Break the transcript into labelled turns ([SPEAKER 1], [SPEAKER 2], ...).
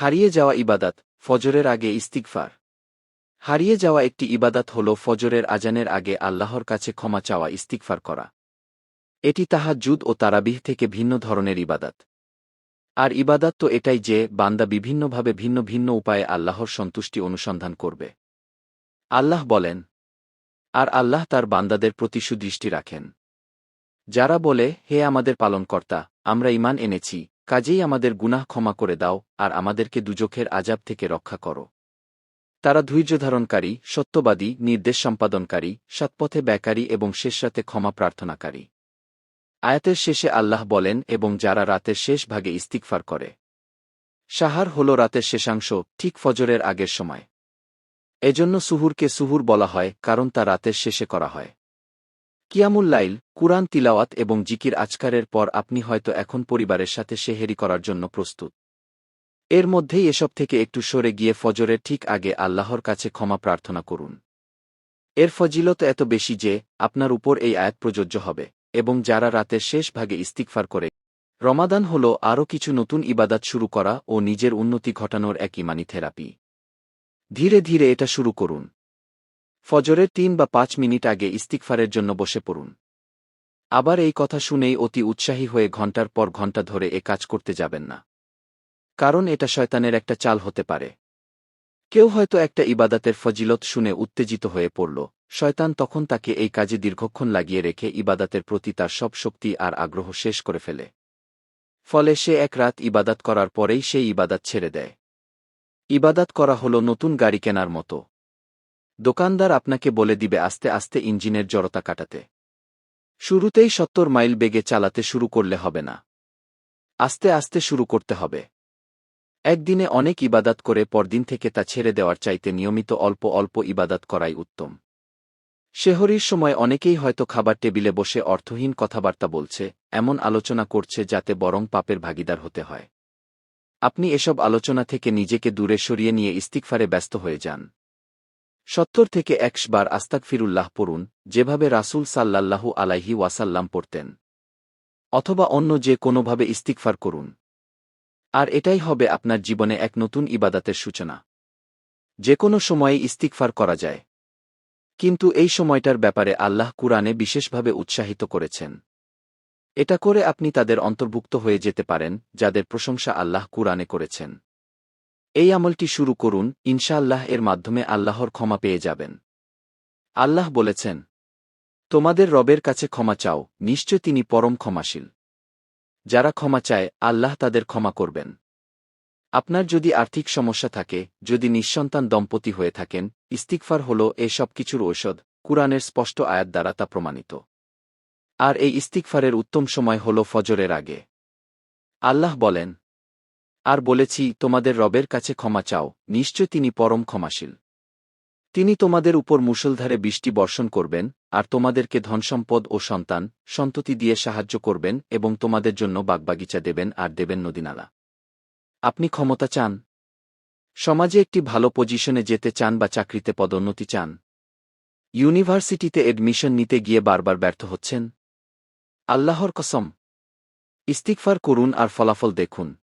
[SPEAKER 1] হারিয়ে যাওয়া ইবাদাত, ফজরের আগে ইস্তিগফার। হারিয়ে যাওয়া একটি ইবাদাত হল ফজরের আজানের আগে আল্লাহর কাছে ক্ষমা চাওয়া, ইস্তিগফার করা। এটি তাহাজ্জুদ ও তারাবিহ থেকে ভিন্ন ধরনের ইবাদাত। আর ইবাদাত তো এটাই যে, বান্দা বিভিন্নভাবে ভিন্ন ভিন্ন উপায়ে আল্লাহর সন্তুষ্টি অনুসন্ধান করবে। আল্লাহ বলেন, আর আল্লাহ তার বান্দাদের প্রতি সুদৃষ্টি রাখেন। যারা বলে, হে আমাদের পালনকর্তা, আমরা ইমান এনেছি। কাজেই আমাদের গুনাহ ক্ষমা করে দাও আর আমাদেরকে দুজখের আজাব থেকে রক্ষা করো। তারা ধৈর্যধারণকারী সত্যবাদী, নির্দেশ সম্পাদনকারী, সৎপথে ব্যাকারী এবং শেষরাতে ক্ষমা প্রার্থনাকারী। আয়াতের শেষে আল্লাহ বলেন এবং যারা রাতের শেষ ভাগে ইস্তিকফার করে। সাহার হল রাতের শেষাংশ, ঠিক ফজরের আগের সময়। এজন্য সুহুরকে সুহুর বলা হয়, কারণ তা রাতের শেষে করা হয়। কিয়ামুল্লাইল কুরআন তিলাওয়াত এবং জিকির আজকারের পর আপনি হয়তো এখন পরিবারের সাথে সেহেরি করার জন্য প্রস্তুত। এর মধ্যেই এসব থেকে একটু সরে গিয়ে ফজরের ঠিক আগে আল্লাহর কাছে ক্ষমা প্রার্থনা করুন। এর ফজিলত এত বেশি যে, আপনার উপর এই আয়াত প্রযোজ্য হবে, এবং যারা রাতের শেষ ভাগে ইস্তিকফার করে, রমাদান হল আরও কিছু নতুন ইবাদাত শুরু করা ও নিজের উন্নতি ঘটানোর এক ইমানি থেরাপি। ধীরে ধীরে এটা শুরু করুন। ফজরের তিন বা পাঁচ মিনিট আগে ইস্তিকফারের জন্য বসে পড়ুন। আবার এই কথা শুনেই অতি উৎসাহী হয়ে ঘণ্টার পর ঘণ্টা ধরে এ কাজ করতে যাবেন না। কারণ এটা শয়তানের একটা চাল হতে পারে। কেউ হয়তো একটা ইবাদাতের ফজিলত শুনে উত্তেজিত হয়ে পড়ল। শয়তান তখন তাকে এই কাজে দীর্ঘক্ষণ লাগিয়ে রেখে ইবাদাতের প্রতি তার সব শক্তি আর আগ্রহ শেষ করে ফেলে। ফলে সে এক রাত ইবাদাত করার পরেই সেই ইবাদাত ছেড়ে দেয়। ইবাদাত করা হল নতুন গাড়ি কেনার মতো। দোকানদার আপনাকে বলে দিবে আস্তে আস্তে ইঞ্জিনের জড়তা কাটাতে। শুরুতেই সত্তর মাইল বেগে চালাতে শুরু করলে হবে না। আস্তে আস্তে শুরু করতে হবে। একদিনে অনেক ইবাদাত করে পরদিন থেকে তা ছেড়ে দেওয়ার চাইতে নিয়মিত অল্প অল্প ইবাদাত করাই উত্তম। শেহরির সময় অনেকেই হয়তো খাবার টেবিলে বসে অর্থহীন কথাবার্তা বলছে, এমন আলোচনা করছে যাতে বরং পাপের ভাগিদার হতে হয়। আপনি এসব আলোচনা থেকে নিজেকে দূরে সরিয়ে নিয়ে ইস্তিকফারে ব্যস্ত হয়ে যান। সত্তর থেকে একশবার আস্তাক ফিরুল্লাহ পড়ুন, যেভাবে রাসুল সাল্লাল্লাহু আলাইহি ওয়াসাল্লাম পড়তেন। অথবা অন্য যে কোনোভাবে ইস্তিকফার করুন। আর এটাই হবে আপনার জীবনে এক নতুন ইবাদাতের সূচনা। যে কোনো সময়ে ইস্তিকফার করা যায়। কিন্তু এই সময়টার ব্যাপারে আল্লাহ কুরআনে বিশেষভাবে উৎসাহিত করেছেন। এটা করে আপনি তাদের অন্তর্ভুক্ত হয়ে যেতে পারেন, যাদের প্রশংসা আল্লাহ কুরআনে করেছেন। এই আমলটি শুরু করুন, ইনশাআল্লাহ এর মাধ্যমে আল্লাহর ক্ষমা পেয়ে যাবেন। আল্লাহ বলেছেন, তোমাদের রবের কাছে ক্ষমা চাও, নিশ্চয় তিনি পরম ক্ষমাশীল। যারা ক্ষমা চায়, আল্লাহ তাদের ক্ষমা করবেন। আপনার যদি আর্থিক সমস্যা থাকে, যদি নিঃসন্তান দম্পতি হয়ে থাকেন ইস্তিকফার হল এই সব কিছুর ঔষধ, কুরআনের স্পষ্ট আয়াত দ্বারা তা প্রমাণিত। আর এই ইস্তিকফারের উত্তম সময় হল ফজরের আগে। আল্লাহ বলেন আর বলেছি, তোমাদের রবের কাছে ক্ষমা চাও, নিশ্চয় তিনি পরম ক্ষমাশীল। তিনি তোমাদের উপর মুসলধারে বৃষ্টি বর্ষণ করবেন, আর তোমাদেরকে ধনসম্পদ ও সন্তান, সন্ততি দিয়ে সাহায্য করবেন এবং তোমাদের জন্য বাগবাগিচা দেবেন আর দেবেন নদীনালা। আপনি ক্ষমতা চান। সমাজে একটি ভালো পজিশনে যেতে চান বা চাকরিতে পদোন্নতি চান। ইউনিভার্সিটিতে এডমিশন নিতে গিয়ে বারবার ব্যর্থ হচ্ছেন। আল্লাহর কসম। ইস্তিকফার করুন আর ফলাফল দেখুন।